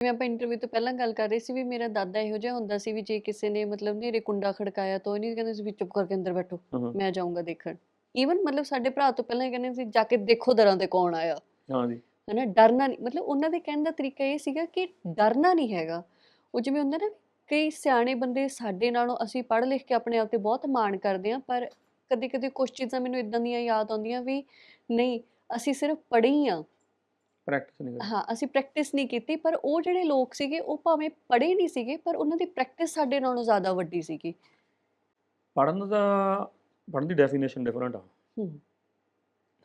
ਜਿਵੇਂ ਆਪਾਂ ਇੰਟਰਵਿਊ ਤੋਂ ਪਹਿਲਾਂ ਗੱਲ ਕਰ ਰਹੇ ਸੀ ਵੀ ਮੇਰਾ ਦਾਦਾ ਇਹੋ ਜਿਹਾ ਹੁੰਦਾ ਸੀ ਵੀ ਜੇ ਕਿਸੇ ਨੇ ਮਤਲਬ ਨੇਰੇ ਕੁੰਡਾ ਖੜਕਾਇਆ ਤਾਂ ਉਹ ਨਹੀਂ ਕਹਿੰਦੇ ਸੀ ਵੀ ਚੁੱਪ ਕਰਕੇ ਅੰਦਰ ਬੈਠੋ ਮੈਂ ਜਾਊਂਗਾ ਦੇਖਣ। ਈਵਨ ਮਤਲਬ ਸਾਡੇ ਭਰਾ ਤੋਂ ਪਹਿਲਾਂ ਇਹ ਕਹਿੰਦੇ ਸੀ ਜਾ ਕੇ ਦੇਖੋ ਦਰਾਂ ਤੇ ਕੌਣ ਆਇਆ। ਹਾਂ ਜੀ। ਹਨਾ ਡਰਨਾ ਨਹੀਂ ਮਤਲਬ ਉਹਨਾਂ ਦੇ ਕਹਿਣ ਦਾ ਤਰੀਕਾ ਇਹ ਸੀਗਾ ਕਿ ਡਰਨਾ ਨਹੀਂ ਹੈਗਾ। ਉਹ ਜਿਵੇਂ ਹੁੰਦਾ ਨਾ ਕਈ ਸਿਆਣੇ ਬੰਦੇ ਸਾਡੇ ਨਾਲੋਂ ਅਸੀਂ ਪੜ੍ਹ ਲਿਖ ਕੇ ਆਪਣੇ ਆਪ ਤੇ ਬਹੁਤ ਮਾਣ ਕਰਦੇ ਹਾਂ ਪਰ ਕਦੇ ਕਦੇ ਕੁਝ ਚੀਜ਼ਾਂ ਮੈਨੂੰ ਇਦਾਂ ਦੀਆਂ ਯਾਦ ਆਉਂਦੀਆਂ ਵੀ ਨਹੀਂ ਅਸੀਂ ਸਿਰਫ ਪੜ੍ਹੇ ਹੀ। ਆ ਪ੍ਰੈਕਟਿਸ ਨਹੀਂ ਹਾਂ ਅਸੀਂ ਪ੍ਰੈਕਟਿਸ ਨਹੀਂ ਕੀਤੀ ਪਰ ਉਹ ਜਿਹੜੇ ਲੋਕ ਸੀਗੇ ਉਹ ਭਾਵੇਂ ਪੜ੍ਹੇ ਨਹੀਂ ਸੀਗੇ ਪਰ ਉਹਨਾਂ ਦੀ ਪ੍ਰੈਕਟਿਸ ਸਾਡੇ ਨਾਲੋਂ ਜ਼ਿਆਦਾ ਵੱਡੀ ਸੀਗੀ। ਪੜਨ ਦਾ ਪੜਨ ਦੀ ਡੈਫੀਨੇਸ਼ਨ ਡਿਫਰੈਂਟ ਆ। ਹੂੰ।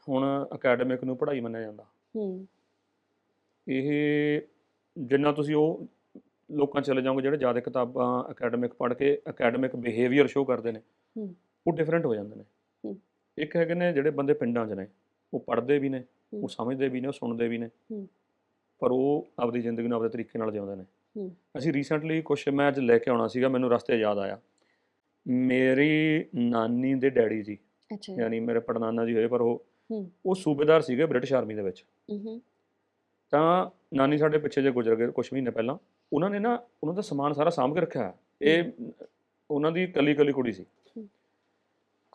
ਹੁਣ ਅਕੈਡਮਿਕ ਨੂੰ ਪੜ੍ਹਾਈ ਮੰਨਿਆ ਜਾਂਦਾ। ਹੂੰ। ਇਹ ਜਿੰਨਾ ਤੁਸੀਂ ਉਹ ਲੋਕਾਂ ਚਲੇ ਜਾਓਗੇ ਜਿਹੜੇ ਜ਼ਿਆਦਾ ਕਿਤਾਬਾਂ ਅਕੈਡਮਿਕ ਪੜ੍ਹ ਕੇ ਅਕੈਡਮਿਕ ਬਿਹੇਵੀਅਰ ਸ਼ੋ ਕਰਦੇ ਨੇ ਹੂੰ। ਉਹ ਡਿਫਰੈਂਟ ਹੋ ਜਾਂਦੇ ਨੇ। ਹੂੰ। ਇੱਕ ਹੈਗੇ ਨੇ ਜਿਹੜੇ ਬੰਦੇ ਪਿੰਡਾਂ 'ਚ ਨੇ ਉਹ ਪੜ੍ਹਦੇ ਵੀ ਨੇ ਉਹ। ਸਮਝਦੇ ਵੀ ਨੇ ਉਹ ਸੁਣਦੇ ਵੀ ਨੇ। ਪਰ ਉਹ ਆਪਦੀ ਜ਼ਿੰਦਗੀ ਨੂੰ ਆਪਦੇ ਤਰੀਕੇ ਨਾਲ ਜਿਉਂਦੇ ਨੇ। ਅਸੀਂ ਰੀਸੈਂਟਲੀ ਕੁਛ ਮੈਂ ਅੱਜ ਲੈ ਕੇ ਆਉਣਾ ਸੀਗਾ ਮੈਨੂੰ ਰਸਤੇ ਯਾਦ ਆਇਆ ਮੇਰੀ ਨਾਨੀ ਦੇ ਡੈਡੀ ਜੀ ਅੱਛਾ। ਯਾਨੀ ਮੇਰੇ ਪੜਨਾਨਾ ਜੀ ਹੋਏ ਪਰ ਉਹ। ਉਹ ਸੂਬੇਦਾਰ ਸੀਗੇ ਬ੍ਰਿਟਿਸ਼ ਆਰਮੀ ਦੇ ਵਿੱਚ ਤਾਂ ਨਾਨੀ ਸਾਡੇ ਪਿੱਛੇ ਜੇ ਗੁਜ਼ਰ ਗਏ ਕੁਝ ਮਹੀਨੇ ਪਹਿਲਾਂ ਉਹਨਾਂ ਨੇ ਨਾ ਉਹਨਾਂ ਦਾ ਸਮਾਨ ਸਾਰਾ ਸਾਂਭ ਕੇ ਰੱਖਿਆ। ਇਹ ਉਹਨਾਂ ਦੀ ਕੱਲੀ ਕੱਲੀ ਕੁੜੀ ਸੀ।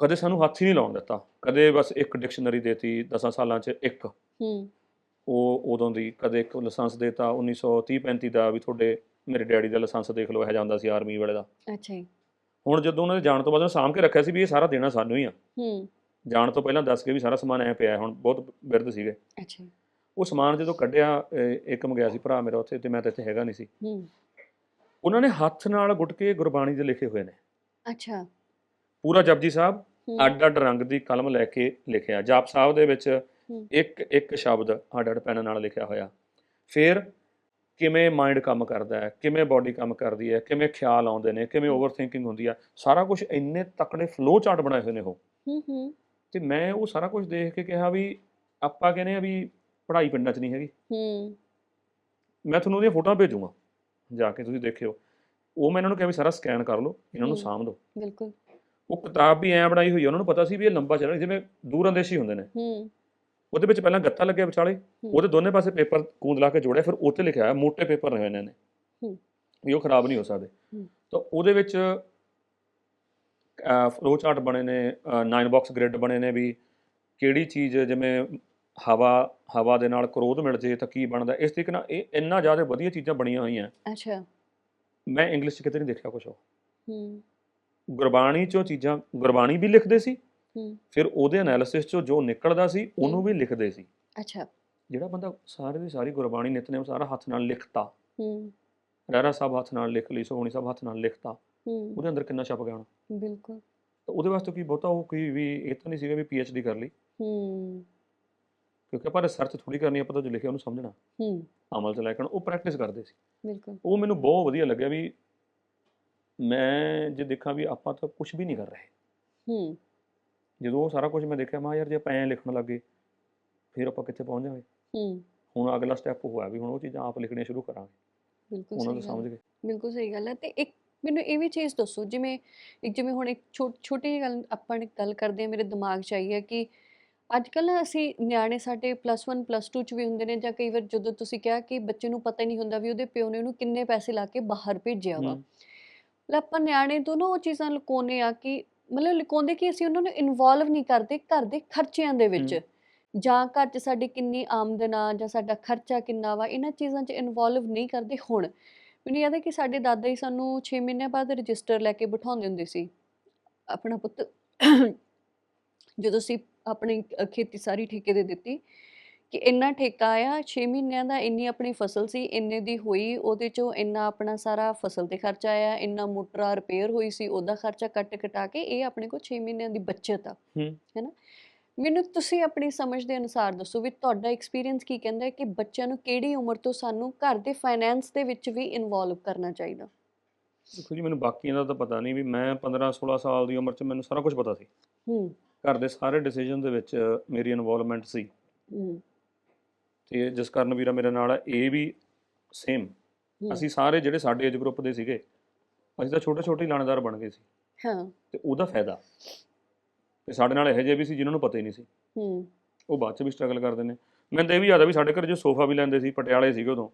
ਕਦੇ ਸਾਨੂੰ ਹੱਥ ਹੀ ਨਹੀਂ ਲਾਉਣ ਦਿੱਤਾ। ਕਦੇ ਬਸ ਇੱਕ ਡਿਕਸ਼ਨਰੀ ਦੇਤੀ 10 ਸਾਲਾਂ 'ਚ ਇੱਕ। ਹੂੰ। ਉਹ ਉਦੋਂ ਦੀ ਕਦੇ ਇੱਕ ਲਾਇਸੈਂਸ ਦੇਤਾ 1930 35 ਦਾ ਵੀ ਤੁਹਾਡੇ ਮੇਰੇ ਡੈਡੀ ਦਾ ਲਾਇਸੈਂਸ ਦੇਖ ਲਓ ਇਹ ਜਾਂਦਾ ਸੀ ਆਰਮੀ ਵਾਲੇ ਦਾ। ਅੱਛਾ ਜੀ। ਹੁਣ ਜਦੋਂ ਉਹਨਾਂ ਦੇ ਜਾਣ ਤੋਂ ਬਾਅਦ ਉਹਨਾਂ ਸਾਂਭ ਕੇ ਰੱਖਿਆ ਸੀ ਵੀ ਇਹ ਸਾਰਾ ਦੇਣਾ ਸਾਨੂੰ ਹੀ ਆ। ਹੂੰ। ਜਾਣ ਤੋਂ ਪਹਿਲਾਂ ਦੱਸ ਕੇ ਵੀ ਸਾਰਾ ਸਮਾਨ ਐ ਪਿਆ ਹੁਣ ਬਹੁਤ ਬਿਰਧ ਸੀਗੇ। ਅੱਛਾ। ਉਹ ਸਮਾਨ ਜਦੋਂ ਕੱਢਿਆ ਇੱਕ ਮੰਗਿਆ ਸੀ ਭਰਾ ਮੇਰਾ ਉੱਥੇ ਤੇ ਮੈਂ ਤਾਂ ਇੱਥੇ ਹੈਗਾ ਨਹੀਂ ਸੀ। ਹੂੰ। ਉਹਨਾਂ ਨੇ ਹੱਥ ਨਾਲ ਗੁੱਟ ਕੇ ਗੁਰਬਾਣੀ ਦੇ ਲਿਖੇ ਹੋਏ ਨੇ। ਅੱਛਾ। ਪੂਰਾ ਜਪਜੀ ਸਾਹਿਬ ਹੂੰ, ਅੱਡ ਅੱਡ ਰੰਗ ਦੀ ਕਲਮ ਲੈ ਕੇ ਲਿਖਿਆ। ਜਾਪ ਸਾਹਿਬ ਦੇ ਵਿੱਚ। ਇੱਕ ਇੱਕ ਸ਼ਬਦ ਅੱਡ ਅੱਡ ਪੈਨ ਨਾਲ ਲਿਖਿਆ ਹੋਇਆ। ਫਿਰ ਕਿਵੇਂ ਮਾਈਂਡ ਕੰਮ ਕਰਦਾ ਹੈ? ਕਿਵੇਂ ਬਾਡੀ ਕੰਮ ਕਰਦੀ ਹੈ? ਕਿਵੇਂ ਖਿਆਲ ਆਉਂਦੇ ਨੇ? ਕਿਵੇਂ। ਓਵਰ ਥਿੰਕਿੰਗ ਹੁੰਦੀ ਆ? ਸਾਰਾ ਕੁਝ ਇੰਨੇ ਤਕੜੇ ਫਲੋ ਚਾਰਟ ਬਣਾਏ ਹੋਏ ਨੇ ਉਹ। ਹੂੰ ਹੂੰ। ਤੇ ਮੈਂ ਉਹ ਸਾਰਾ ਕੁਝ ਦੇਖ ਕੇ ਕਿਹਾ ਵੀ ਆਪਾਂ ਕਹਿੰਦੇ ਆ ਵੀ ਪੜ੍ਹਾਈ ਪਿੰਡਾਂ 'ਚ ਨਹੀਂ ਹੈਗੀ। ਹੂੰ। ਮੈਂ ਤੁਹਾਨੂੰ ਉਹਦੀਆਂ ਫੋਟੋਆਂ ਭੇਜੂਗਾ। ਜਾ ਕੇ ਤੁਸੀਂ ਦੇਖਿਓ। ਉਹ ਮੈਂ ਇਹਨਾਂ ਨੂੰ ਕਿਹਾ ਵੀ ਸਾਰਾ ਸਕੈਨ ਕਰ ਲਓ। ਇਹਨਾਂ ਨੂੰ। ਸਾਂਭ ਦਿਓ ਬਿਲਕੁਲ। ਉਹ ਕਿਤਾਬ ਵੀ ਐਂ ਬਣਾਈ ਹੋਈ ਹੈ ਉਹਨਾਂ ਨੂੰ ਪਤਾ ਸੀ ਵੀ ਇਹ ਲੰਬਾ ਚੱਲਣਾ ਜਿਵੇਂ ਦੂਰ ਅੰਦੇਸ਼ੀ ਹੁੰਦੇ ਨੇ। ਹੂੰ। ਉਹਦੇ ਵਿੱਚ ਪਹਿਲਾਂ ਗੱਤਾ ਲੱਗਿਆ ਵਿਚਾਲੇ ਉਹਦੇ ਦੋਨੇ ਪਾਸੇ ਪੇਪਰ ਕੂੰਦ ਲਾ ਕੇ ਜੋੜਿਆ ਫਿਰ ਉੱਤੇ ਲਿਖਿਆ ਹੈ ਮੋٹے ਪੇਪਰ ਨੇ ਇਹਨਾਂ ਨੇ। ਹੂੰ। ਵੀ ਉਹ ਖਰਾਬ ਨਹੀਂ ਹੋ ਸਕਦੇ। ਹੂੰ। ਤਾਂ ਉਹਦੇ ਵਿੱਚ ਫਲੋ ਚਾਰਟ ਬਣੇ ਨੇ 9 ਬਾਕਸ ਗ੍ਰਿਡ ਬਣੇ ਨੇ ਵੀ ਕਿਹੜੀ ਚੀਜ਼ ਜਿਵੇਂ ਹਵਾ ਹਵਾ ਦੇ ਨਾਲ ਕਰੋਧ ਮਿਲ ਜੇ ਤਾਂ ਕੀ ਬਣਦਾ। ਇਸ ਤਰੀਕੇ ਨਾਲ ਇਹ ਇੰਨਾ ਜ਼ਿਆਦਾ ਵਧੀਆ ਚੀਜ਼ਾਂ ਬਣੀਆਂ ਹੋਈਆਂ। ਅੱਛਾ। ਮੈਂ ਇੰਗਲਿਸ਼ 'ਚ ਕਿਤੇ ਨਹੀਂ ਦੇਖਿਆ ਕੁਛ ਉਹ। ਹੂੰ। ਗੁਰਬਾਣੀ 'ਚੋਂ ਚੀਜ਼ਾਂ ਗੁਰਬਾਣੀ ਵੀ ਲਿਖਦੇ ਸੀ ਹੂੰ। ਫਿਰ ਉਹਦੇ ਐਨਾਲਿਸਿਸ 'ਚੋਂ ਜੋ ਨਿਕਲਦਾ ਸੀ ਉਹਨੂੰ। ਵੀ ਲਿਖਦੇ ਸੀ। ਅੱਛਾ। ਜਿਹੜਾ ਬੰਦਾ ਸਾਰੇ ਦੀ ਸਾਰੀ ਗੁਰਬਾਣੀ ਨਿਤਨੇਮ ਸਾਰਾ ਹੱਥ ਨਾਲ ਲਿਖਤਾ। ਹੂੰ। ਰਹਿਰਾ ਸਾਹਿਬ ਹੱਥ ਨਾਲ ਲਿਖ ਲਈ ਸੋਹਣੀ ਸਾਹਿਬ ਹੱਥ ਨਾਲ ਲਿਖਤਾ। ਹੂੰ। ਉਹਦੇ ਅੰਦਰ ਕਿੰਨਾ ਛਪ ਗਿਆ ਹੋਣਾ। ਬਿਲਕੁਲ। ਤਾਂ ਉਹਦੇ ਵਾਸਤੇ ਕੀ ਬਹੁਤਾ ਉਹ ਕੋਈ ਵੀ ਇਹ ਤਾਂ ਨਹੀਂ ਸੀਗਾ ਵੀ ਪੀ ਐਚ ਡੀ ਕਰ ਲਈ। ਹੂੰ। ਕਿਉਂਕਿ ਆਪਾਂ ਰਿਸਰਚ ਥੋੜੀ ਕਰਨੀ ਆਪਾਂ ਤਾਂ ਜੋ ਲਿਖਿਆ ਉਹਨੂੰ ਸਮਝਣਾ। ਹੂੰ। ਅਮਲ 'ਚ ਲੈ ਕੇ ਉਹ ਪ੍ਰੈਕਟਿਸ ਕਰਦੇ ਸੀ। ਬਿਲਕੁਲ। ਉਹ ਮੈਨੂੰ ਬਹੁਤ ਵਧੀਆ ਲੱਗਿਆ ਵੀ ਮੈਂ ਜੇ ਦੇਖਾਂ ਵੀ ਆਪਾਂ ਤਾਂ ਕੁਝ ਵੀ ਨਹੀਂ ਕਰ ਰਹੇ। ਹੂੰ। ਜਦੋਂ ਉਹ ਸਾਰਾ ਕੁਝ ਮੈਂ ਦੇਖਿਆ ਮੈਂ ਯਾਰ ਜੇ ਆਪਾਂ ਐਂ ਲਿਖਣ ਲੱਗੇ ਫਿਰ ਆਪਾਂ ਕਿੱਥੇ ਪਹੁੰਚ ਜਾਵਾਂਗੇ? ਹੂੰ। ਹੁਣ ਅਗਲਾ ਸਟੈਪ ਹੋਇਆ ਵੀ ਹੁਣ ਉਹ ਚੀਜ਼ਾਂ ਆਪ ਲਿਖਣੀਆਂ ਸ਼ੁਰੂ ਕਰਾਂਗੇ। ਬਿਲਕੁਲ ਉਹਨਾਂ ਨੂੰ ਸਮਝ ਕੇ ਬਿਲਕੁਲ ਸਹੀ ਗੱਲ ਹੈ ਤੇ ਇੱਕ ਮੈਨੂੰ ਇਹ ਵੀ ਚੀਜ਼ ਦੱਸੋ ਜਿਵੇਂ ਇੱਕ ਜਿਵੇਂ ਹੁਣ ਇੱਕ ਛੋਟੀ ਜਿਹੀ ਗੱਲ ਆਪਾਂ ਗੱਲ ਕਰਦੇ ਆ ਮੇਰੇ ਦਿਮਾਗ 'ਚ ਆਈ ਹੈ ਕਿ ਅੱਜ ਕੱਲ੍ਹ ਨਾ ਅਸੀਂ ਨਿਆਣੇ ਸਾਡੇ ਪਲੱਸ 1 ਪਲੱਸ 2 ਚ ਵੀ ਹੁੰਦੇ ਨੇ ਜਾਂ ਕਈ ਵਾਰ ਜਦੋਂ ਤੁਸੀਂ ਕਿਹਾ ਕਿ ਬੱਚੇ ਨੂੰ ਪਤਾ ਹੀ ਨਹੀਂ ਹੁੰਦਾ ਵੀ ਉਹਦੇ ਪਿਓ ਨੇ ਉਹਨੂੰ ਕਿੰਨੇ ਪੈਸੇ ਲਾ ਕੇ ਬਾਹਰ ਭੇਜਿਆ ਵਾ। ਆਪਾਂ ਨਿਆਣੇ ਤੋਂ ਨਾ ਉਹ ਚੀਜ਼ਾਂ ਲੁਕਾਉਂਦੇ ਆ ਕਿ ਮਤਲਬ ਲੁਕਾਉਂਦੇ ਕਿ ਅਸੀਂ ਉਹਨਾਂ ਨੂੰ ਇਨਵੋਲਵ ਨਹੀਂ ਕਰਦੇ ਘਰ ਦੇ ਖਰਚਿਆਂ ਦੇ ਵਿੱਚ। ਜਾਂ ਘਰ 'ਚ ਸਾਡੀ ਕਿੰਨੀ ਆਮਦਨ ਆ ਜਾਂ ਸਾਡਾ ਖਰਚਾ ਕਿੰਨਾ ਵਾ ਇਹਨਾਂ ਚੀਜ਼ਾਂ 'ਚ ਇਨਵੋਲਵ ਨਹੀਂ ਕਰਦੇ ਹੁਣ। ਮੈਨੂੰ ਯਾਦ ਹੈ ਕਿ ਸਾਡੇ ਦਾਦਾ ਜੀ ਸਾਨੂੰ 6 ਮਹੀਨਿਆਂ ਬਾਅਦ ਰਜਿਸਟਰ ਲੈ ਕੇ ਬਿਠਾਉਂਦੇ ਹੁੰਦੇ ਸੀ। ਆਪਣਾ ਪੁੱਤ ਜਦੋਂ ਅਸੀਂ ਆਪਣੀ ਖੇਤੀ ਸਾਰੀ ਠੇਕੇ ਦੇ ਦਿੱਤੀ ਕਿ ਇੰਨਾ ਠੇਕਾ ਆਇਆ 6 ਮਹੀਨਿਆਂ ਦਾ ਇੰਨੀ ਆਪਣੀ ਫਸਲ ਸੀ ਇੰਨੇ ਦੀ ਹੋਈ ਉਹਦੇ ਚੋਂ ਇੰਨਾ ਆਪਣਾ ਸਾਰਾ ਫਸਲ ਤੇ ਖਰਚਾ ਆਇਆ ਇੰਨਾ ਮੋਟਰਾਂ ਰਿਪੇਅਰ ਹੋਈ ਸੀ ਉਹਦਾ ਖਰਚਾ ਕੱਟ ਕਟਾ ਕੇ ਇਹ ਆਪਣੇ ਕੋਲ 6 ਮਹੀਨਿਆਂ ਦੀ ਬਚਤ ਆ। ਹੈਨਾ ਮੈਨੂੰ ਤੁਸੀਂ ਆਪਣੀ ਸਮਝ ਦੇ ਅਨੁਸਾਰ ਦੱਸੋ ਵੀ ਤੁਹਾਡਾ ਐਕਸਪੀਰੀਅੰਸ ਕੀ ਕਹਿੰਦਾ ਹੈ ਕਿ ਬੱਚਿਆਂ ਨੂੰ ਕਿਹੜੀ ਉਮਰ ਤੋਂ ਸਾਨੂੰ ਘਰ ਦੇ ਫਾਈਨੈਂਸ ਦੇ ਵਿੱਚ ਵੀ ਇਨਵੋਲਵ ਕਰਨਾ ਚਾਹੀਦਾ? ਦੇਖੋ ਜੀ ਮੈਨੂੰ ਬਾਕੀਆਂ ਦਾ ਤਾਂ ਪਤਾ ਨਹੀਂ ਵੀ ਮੈਂ 15 16 ਸਾਲ ਦੀ ਉਮਰ 'ਚ ਮੈਨੂੰ ਸਾਰਾ ਕੁਝ ਪਤਾ ਸੀ। ਹੂੰ। ਘਰ ਦੇ ਸਾਰੇ ਡਿਸੀਜਨ ਦੇ ਵਿੱਚ ਮੇਰੀ ਇਨਵੋਲਵਮੈਂਟ ਸੀ। ਹੂੰ। ਤੇ ਜਿਸ ਕਾਰਨ ਵੀਰਾ ਮੇਰੇ ਨਾਲ ਹੈ ਇਹ ਵੀ ਸੇਮ ਅਸੀਂ ਸਾਰੇ ਜਿਹੜੇ ਸਾਡੇ ਏਜ ਗਰੁੱਪ ਦੇ ਸੀਗੇ ਅਸੀਂ ਤਾਂ ਛੋਟੇ ਛੋਟੇ ਲਾਣੇਦਾਰ ਬਣ ਗਏ ਸੀ। ਹਾਂ। ਤੇ ਉਹਦਾ ਫਾਇਦਾ। ਤੇ ਸਾਡੇ ਨਾਲ ਇਹੋ ਜਿਹੇ ਵੀ ਸੀ ਜਿਨ੍ਹਾਂ ਨੂੰ ਪਤਾ ਹੀ ਨਹੀਂ ਸੀ। ਹੂੰ। ਉਹ ਬਾਅਦ ਚ ਵੀ ਸਟਰਗਲ ਕਰਦੇ ਨੇ। ਮੈਨੂੰ ਤਾਂ ਇਹ ਵੀ ਯਾਦ ਆ ਵੀ ਸਾਡੇ ਘਰ ਜੋ ਸੋਫਾ ਵੀ ਲੈਂਦੇ ਸੀ ਪਟਿਆਲੇ ਸੀਗੇ ਉਦੋਂ।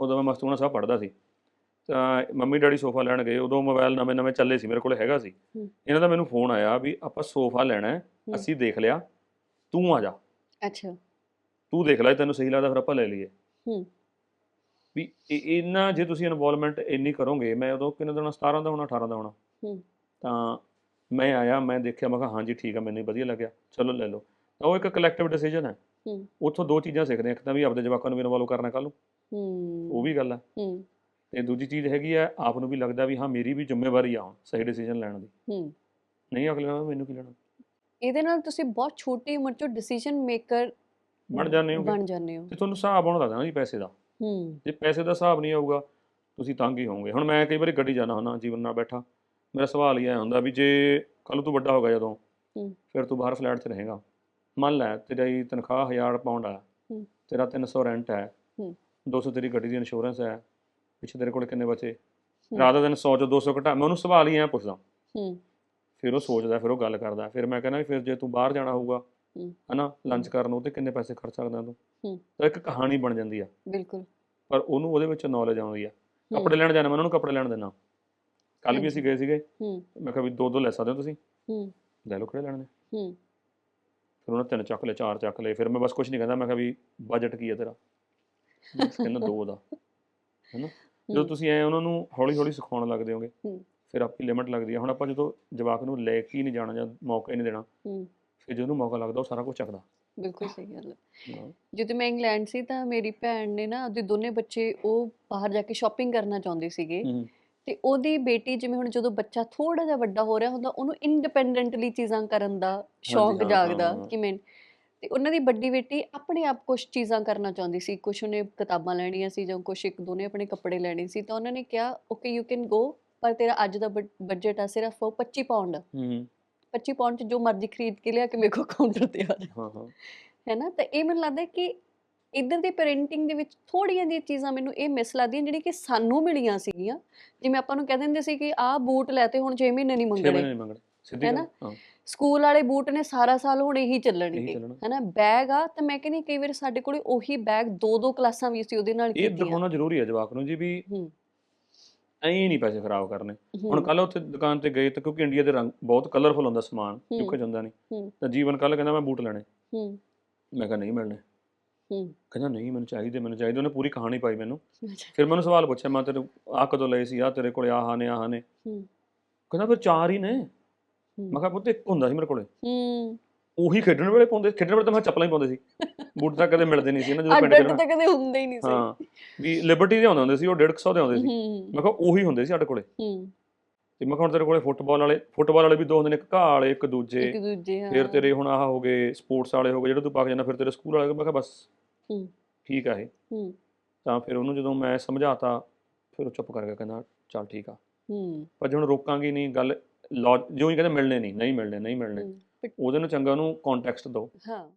ਉਦੋਂ ਮੈਂ ਮਸਤੂਣਾ ਸਾਹਿਬ ਪੜ੍ਹਦਾ ਸੀ। ਤਾਂ ਮੰਮੀ ਡੈਡੀ ਸੋਫਾ ਲੈਣ ਗਏ ਉਦੋਂ ਮੋਬਾਈਲ ਨਵੇਂ ਨਵੇਂ ਚੱਲੇ ਸੀ ਮੇਰੇ ਕੋਲ ਹੈਗਾ ਸੀ। ਇਹਨਾਂ ਦਾ ਮੈਨੂੰ ਫੋਨ ਆਇਆ ਵੀ ਆਪਾਂ ਸੋਫਾ ਲੈਣਾ। ਅਸੀਂ ਦੇਖ ਲਿਆ ਤੂੰ ਆ ਜਾ। ਅੱਛਾ। ਤੂੰ ਦੇਖ ਲੈ ਜੇ ਤੈਨੂੰ ਸਹੀ ਲੱਗਦਾ ਫਿਰ ਆਪਾਂ ਲੈ ਲਈਏ। ਹੂੰ। ਵੀ ਇਹ- ਇਹਨਾਂ ਜੇ ਤੁਸੀਂ ਇਨਵੋਲਵਮੈਂਟ ਇੰਨੀ ਕਰੋਗੇ ਮੈਂ ਉਦੋਂ ਕਿੰਨੇ ਦਾ ਹੋਣਾ? 17 ਦਾ ਹੋਣਾ 18 ਦਾ ਹੋਣਾ? ਹੂੰ। ਤਾਂ ਮੈਂ ਆਇਆ ਮੈਂ ਦੇਖਿਆ ਮੈਂ ਕਿਹਾ ਹਾਂਜੀ ਠੀਕ ਆ ਮੈਨੂੰ ਵਧੀਆ ਲੱਗਿਆ। ਚਲੋ ਲੈ ਲਓ। ਤਾਂ ਉਹ ਇੱਕ ਕਲੈਕਟਿਵ ਡਿਸੀਜਨ ਹੈ। ਹੂੰ। ਉੱਥੋਂ ਦੋ ਚੀਜ਼ਾਂ ਸਿੱਖਦੇ ਹਾਂ ਇੱਕ ਤਾਂ ਵੀ ਆਪਦੇ ਜਵਾਕਾਂ ਨੂੰ ਵੀ ਇਨਵੋਲਵ ਕਰਨਾ ਕੱਲ ਨੂੰ। ਹੂੰ। ਉਹ ਵੀ ਗੱਲ ਹੈ। ਹੂੰ। ਤੇ ਦੂਜੀ ਚੀਜ਼ ਹੈਗੀ ਹੈ ਆਪ ਨੂੰ ਵੀ ਲੱਗਦਾ ਵੀ ਹਾਂ ਮੇਰੀ ਵੀ ਜ਼ਿੰਮੇਵਾਰੀ ਆ ਹੁਣ ਸਹੀ ਡਿਸੀਜਨ ਲੈਣ ਦੀ। ਹੂੰ। ਨਹੀਂ ਅਗਲੇ ਨਾਲ ਮੈਨੂੰ ਕੀ ਲੈਣਾ? ਇਹਦੇ ਨਾਲ ਤੁਸੀਂ ਬਹੁਤ ਛੋਟੀ ਉਮਰ ਚੋਂ ਡਿਸੀਜਨ ਮੇਕਰ ਬਣ ਜਾਂਦੇ ਹੋਗੇ। ਬਣ ਜਾਂਦੇ ਹੋ। ਤੇ ਤੁਹਾਨੂੰ ਹਿਸਾਬ ਆਉਣ ਲੱਗਦਾ ਨਾ ਜੀ ਪੈਸੇ ਦਾ। ਹੂੰ। ਜੇ ਪੈਸੇ ਦਾ ਹਿਸਾਬ ਨਹੀਂ ਆਊਗਾ ਤੁਸੀਂ ਤੰਗ ਹੀ ਹੋਵੋਗੇ। ਹੁਣ ਮੈਂ ਕਈ ਵਾਰੀ ਗੱਡੀ ਜਾਣਾ ਹੁੰਦਾ ਜੀਵਨ ਨਾਲ ਬੈਠਾ। ਮੇਰਾ ਸਵਾਲ ਇਹ ਹੁੰਦਾ ਵੀ ਜੇ ਕੱਲ ਤੂੰ ਵੱਡਾ ਹੋ ਗਿਆ ਜਦੋਂ ਹੂੰ। ਫਿਰ ਤੂੰ ਬਾਹਰ ਫਲੈਟ 'ਚ ਰਹੇਗਾ। ਮੰਨ ਲੈ ਤੇਰੀ ਤਨਖਾਹ 1000 ਪਾਉਂਡ ਹੈ ਹੂੰ। ਤੇਰਾ 300 ਰੈਂਟ ਹੈ। ਹੂੰ। 200 ਤੇਰੀ ਗੱਡੀ ਦੀ ਇੰਸ਼ੋਰੈਂਸ ਹੈ ਪਿੱਛੇ ਤੇਰੇ ਕੋਲ ਕਿੰਨੇ ਬਚੇ? ਹੂੰ। ਰਾਤ ਦਿਨ 100 ਚੋਂ 200 ਘਟਾ। ਮੈਂ ਉਹਨੂੰ ਸਵਾਲ ਹੀ ਐ ਪੁੱਛਦਾ। ਹੂੰ। ਫਿਰ ਉਹ ਸੋਚਦਾ ਫਿਰ ਉਹ ਗੱਲ ਕਰਦਾ। ਫਿਰ ਮੈਂ ਕਹਿੰਦਾ ਵੀ ਫਿਰ ਜੇ ਤੂੰ ਬਾਹਰ ਜਾਣਾ ਹੋਊਗਾ ਹੂੰ। ਹਨਾ ਲੰਚ ਕਰਨ ਉਹ ਤੇ ਕਿੰਨੇ ਪੈਸੇ ਖਰਚ ਸਕਦਾ ਤੂੰ? ਹੂੰ। ਤਾਂ ਇੱਕ ਕਹਾਣੀ ਬਣ ਜਾਂਦੀ ਆ। ਬਿਲਕੁਲ। ਪਰ ਉਹਨੂੰ ਉਹਦੇ ਵਿੱਚ ਨੌਲੇਜ ਆਉਂਦੀ ਆ। ਕੱਪੜੇ ਲੈਣ ਜਾਣਾ ਮੈਂ ਉਹਨਾਂ ਨੂੰ ਕੱਪੜੇ ਲੈਣ ਦੇਣਾ ਕੱਲ ਵੀ। ਅਸੀਂ ਗਏ ਸੀਗੇ। ਹੂੰ। ਮੈਂ ਕਿਹਾ ਵੀ ਦੋ ਦੋ ਲੈ ਸਕਦੇ ਹੋ ਤੁਸੀਂ। ਹੂੰ। ਲੈ ਲਓ ਕਿਹੜੇ ਲੈਣੇ ਨੇ। ਹੂੰ। ਫਿਰ ਉਹਨਾਂ ਤਿੰਨ ਚੱਕ ਲਏ ਚਾਰ ਚੱਕ ਲਏ। ਫਿਰ ਮੈਂ ਬਸ ਕੁਝ ਨਹੀਂ ਕਹਿੰਦਾ ਮੈਂ ਕਿਹਾ ਵੀ ਬਜਟ ਕੀ ਹੈ ਤੇਰਾ? ਕਹਿੰਦਾ ਦੋ ਦਾ। ਹੈਨਾ? ਜਦੋਂ ਤੁਸੀਂ ਐ ਉਹਨਾਂ ਨੂੰ ਹੌਲੀ ਹੌਲੀ ਸਿਖਾਉਣ ਲੱਗਦੇ ਹੋਗੇ ਹੂੰ। ਫਿਰ ਆਪਣੀ ਲਿਮਟ ਲੱਗਦੀ ਹੈ ਹੁਣ ਆਪਾਂ ਜਦੋਂ ਜਵਾਕ ਨੂੰ ਲੈ ਕੇ ਹੀ ਨਹੀਂ ਜਾਣਾ ਜਾਂ ਮੌਕਾ ਹੀ ਨਹੀਂ ਦੇਣਾ ਹੂੰ। ਫਿਰ ਜਦੋਂ ਮੌਕਾ ਲੱਗਦਾ ਉਹ ਸਾਰਾ ਕੁਝ ਚੱਕਦਾ। ਬਿਲਕੁਲ ਸਹੀ ਗੱਲ ਹੈ। ਜਦੋਂ ਮੈਂ ਇੰਗਲੈਂਡ ਸੀ ਤਾਂ ਮੇਰੀ ਭੈਣ ਨੇ ਨਾ ਉਹਦੇ ਦੋਨੇ ਬੱਚੇ ਉਹ ਬਾਹਰ ਜਾ ਕੇ ਸ਼ਾਪਿੰਗ ਕਰਨਾ ਚਾਹੁੰਦੇ ਸੀਗੇ। ਤੇ ਉਹਦੀ ਬੇਟੀ ਜਿਵੇਂ ਹੁਣ ਜਦੋਂ ਬੱਚਾ ਥੋੜਾ ਜਿਹਾ ਵੱਡਾ ਹੋ ਰਿਹਾ ਹੁੰਦਾ ਉਹਨੂੰ ਇੰਡੀਪੈਂਡੈਂਟਲੀ ਚੀਜ਼ਾਂ ਕਰਨ ਦਾ ਸ਼ੌਂਕ ਜਾਗਦਾ। ਕਿ ਮੈਂ ਤੇ ਉਹਨਾਂ ਦੀ ਵੱਡੀ ਬੇਟੀ ਆਪਣੇ ਆਪ ਕੁਝ ਚੀਜ਼ਾਂ ਕਰਨਾ ਚਾਹੁੰਦੀ ਸੀ। ਕੁਝ ਉਹਨੇ ਕਿਤਾਬਾਂ ਲੈਣੀਆਂ ਸੀ ਜਾਂ ਕੁਝ ਇੱਕ ਦੋਨੇ ਆਪਣੇ ਕੱਪੜੇ ਲੈਣੇ ਸੀ ਤਾਂ ਉਹਨਾਂ ਨੇ ਕਿਹਾ ਓਕੇ ਯੂ ਕੈਨ ਗੋ ਪਰ ਤੇਰਾ ਅੱਜ ਦਾ ਬਜਟ ਆ ਸਿਰਫ 25 ਪਾਉਂਡ ਹੂੰ। 25 ਪਾਉਂਡ ਚ ਜੋ ਮਰਜ਼ੀ ਖਰੀਦ ਕੇ ਲਿਆ ਕਿ ਮੇਰੇ ਕੋ ਕਾਊਂਟਰ ਤੇ ਆ ਜਾ। ਹਾਂ ਹਾਂ। ਹੈ ਨਾ ਤਾਂ ਇਹ ਮੈਨੂੰ ਲੱਗਦਾ ਕਿ ਇੱਧਰ ਦੀ ਪੈਰੈਂਟਿੰਗ ਦੇ ਵਿੱਚ ਥੋੜੀਆਂ ਜਿਹੀਆਂ ਚੀਜ਼ਾਂ ਮੈਨੂੰ ਇਹ ਮਿਸ ਲੱਗਦੀਆਂ ਜਿਹੜੀਆਂ ਕਿ ਸਾਨੂੰ ਮਿਲੀਆਂ ਸੀਗੀਆਂ। ਜਿਵੇਂ ਆਪਾਂ ਨੂੰ ਕਹਿ ਦਿੰਦੇ ਸੀ ਕਿ ਆਹ ਬੂਟ ਲੈ ਤੇ ਹੁਣ 6 ਮਹੀਨੇ ਨਹੀਂ 6 ਮੰਗਣੇ ਮਹੀਨੇ ਨਹੀਂ ਮੰਗਣੇ। ਸਿੱਧੀ ਹੈ। ਨਾ? ਸਕੂਲ ਵਾਲੇ ਬੂਟ ਨੇ ਸਾਰਾ ਸਾਲ ਹੁਣ ਇਹੀ ਇਹੀ ਚੱਲਣਗੇ ਚੱਲਣਾ। ਹੈ ਨਾ ਬੈਗ ਆ ਤਾਂ ਮੈਂ ਕਹਿੰਦੀ ਕਈ ਵਾਰ ਸਾਡੇ ਕੋਲੇ ਉਹੀ ਬੈਗ ਦੋ ਦੋ ਕਲਾਸਾਂ ਵੀ ਅਸੀਂ ਉਹਦੇ ਨਾਲ ਇਹ ਕੀਤੀਆਂ ਦਿਖਾਉਣਾ ਜ਼ਰੂਰੀ ਹੈ ਜਵਾਕ ਨੂੰ ਜੀ ਵੀ ਹੂੰ। ਐਂ ਨਹੀਂ ਪੈਸੇ ਖਰਾਬ ਕਰਨੇ। ਹੁਣ ਕੱਲ ਉੱਥੇ ਦੁਕਾਨ ਤੇ ਗਏ ਤਾਂ ਕਿਉਂਕਿ ਇੰਡੀਆ ਦੇ ਰੰਗ ਬਹੁਤ ਕਲਰਫੁਲ ਹੁੰਦਾ ਸਮਾਨ। ਚੁੱਕ ਜਾਂਦਾ ਨਹੀਂ। ਤਾਂ ਜੀਵਨ ਕੱਲ ਕਹਿੰਦਾ ਮੈਂ ਬੂਟ ਲੈਣੇ। ਮੈਂ ਕਿਹਾ ਨਹੀਂ ਮਿਲਣੇ। ਕਹਿੰਦਾ ਨਹੀਂ ਮੈਨੂੰ ਚਾਹੀਦੇ ਮੈਨੂੰ ਚਾਹੀਦੇ। ਉਹਨੇ ਪੂਰੀ ਕਹਾਣੀ ਪਾਈ ਮੈਨੂੰ। ਫਿਰ ਮੈਨੂੰ ਸਵਾਲ ਪੁੱਛਿਆ ਮੈਂ ਤੇਰੇ ਆਹ ਕਦੋਂ ਲਏ ਸੀ? ਆ ਤੇਰੇ ਕੋਲੇ ਆਹ ਨੇ ਆਹ ਨੇ। ਕਹਿੰਦਾ ਫਿਰ ਚਾਰ ਹੀ ਨੇ। ਮੈਂ ਕਿਹਾ ਪੁੱਤ ਇੱਕ ਹੁੰਦਾ ਸੀ ਮੇਰੇ ਕੋਲੇ। ਉਹੀ ਖੇਡਣ ਵੇਲੇ ਪਾਉਂਦੇ ਖੇਡਣ ਵੇਲੇ ਤਾਂ ਮੈਂ ਚੱਪਲਾਂ ਹੀ ਪਾਉਂਦੇ ਸੀ। ਬੂਟ ਤਾਂ ਕਦੇ ਮਿਲਦੇ ਨਹੀਂ ਸੀ ਨਾ ਜਦੋਂ ਪਿੰਡ ਚ ਅੱਡ ਤਾਂ ਕਦੇ ਹੁੰਦੇ ਹੀ ਨਹੀਂ ਸੀ। ਹਾਂ ਵੀ ਲਿਬਰਟੀ ਦੇ ਆਉਂਦੇ ਹੁੰਦੇ ਸੀ ਉਹ 150 ਦੇ ਆਉਂਦੇ ਸੀ। ਮੈਂ ਕਿਹਾ ਉਹੀ ਹੁੰਦੇ ਸੀ ਸਾਡੇ ਕੋਲੇ। ਹੂੰ। ਤੇ ਮੈਂ ਕਿਹਾ ਹੁਣ ਤੇਰੇ ਕੋਲੇ ਫੁੱਟਬਾਲ ਵਾਲੇ ਫੁੱਟਬਾਲ ਵਾਲੇ ਵੀ ਦੋ ਹੁੰਦੇ ਨੇ ਇੱਕ ਘਾਹ ਵਾਲੇ ਇੱਕ ਦੂਜੇ। ਇੱਕ ਦੂਜੇ ਹਾਂ। ਫਿਰ ਤੇਰੇ ਹੁਣ ਆਹ ਹੋ ਗਏ ਸਪੋਰਟਸ ਵਾਲੇ ਹੋ ਗਏ ਜਿਹੜੇ ਤੂੰ ਪਾ ਕੇ ਜਾਂਦਾ ਫਿਰ ਤੇਰੇ ਸਕੂਲ ਵਾਲੇ ਮੈਂ ਕਿਹਾ ਬਸ। ਹੂੰ। ਠੀਕ ਆ ਇਹ। ਹੂੰ। ਤਾਂ ਫਿਰ ਉਹਨੂੰ ਜਦੋਂ ਮੈਂ ਸਮਝਾਤਾ ਫਿਰ ਉਹ ਚੁੱਪ ਕਰ ਗਿਆ ਕਹਿੰਦਾ ਚੱਲ ਠੀਕ ਆ। ਹੂੰ। ਪਰ ਜੇ ਹੁਣ ਰੋਕਾਂਗੇ ਨਹੀਂ ਗੱਲ ਜਿਉਂ ਹੀ ਕਹਿੰਦੇ ਮਿਲਣੇ ਨਹੀਂ ਨਹੀਂ ਮਿਲਣੇ ਨਹੀਂ ਮਿਲਣੇ। ਉਹਦੇ ਨੂੰ ਚੰਗਾ ਉਹਨੂੰ ਕੰਟੈਕਸਟ ਦਿਓ। ਹਾਂ।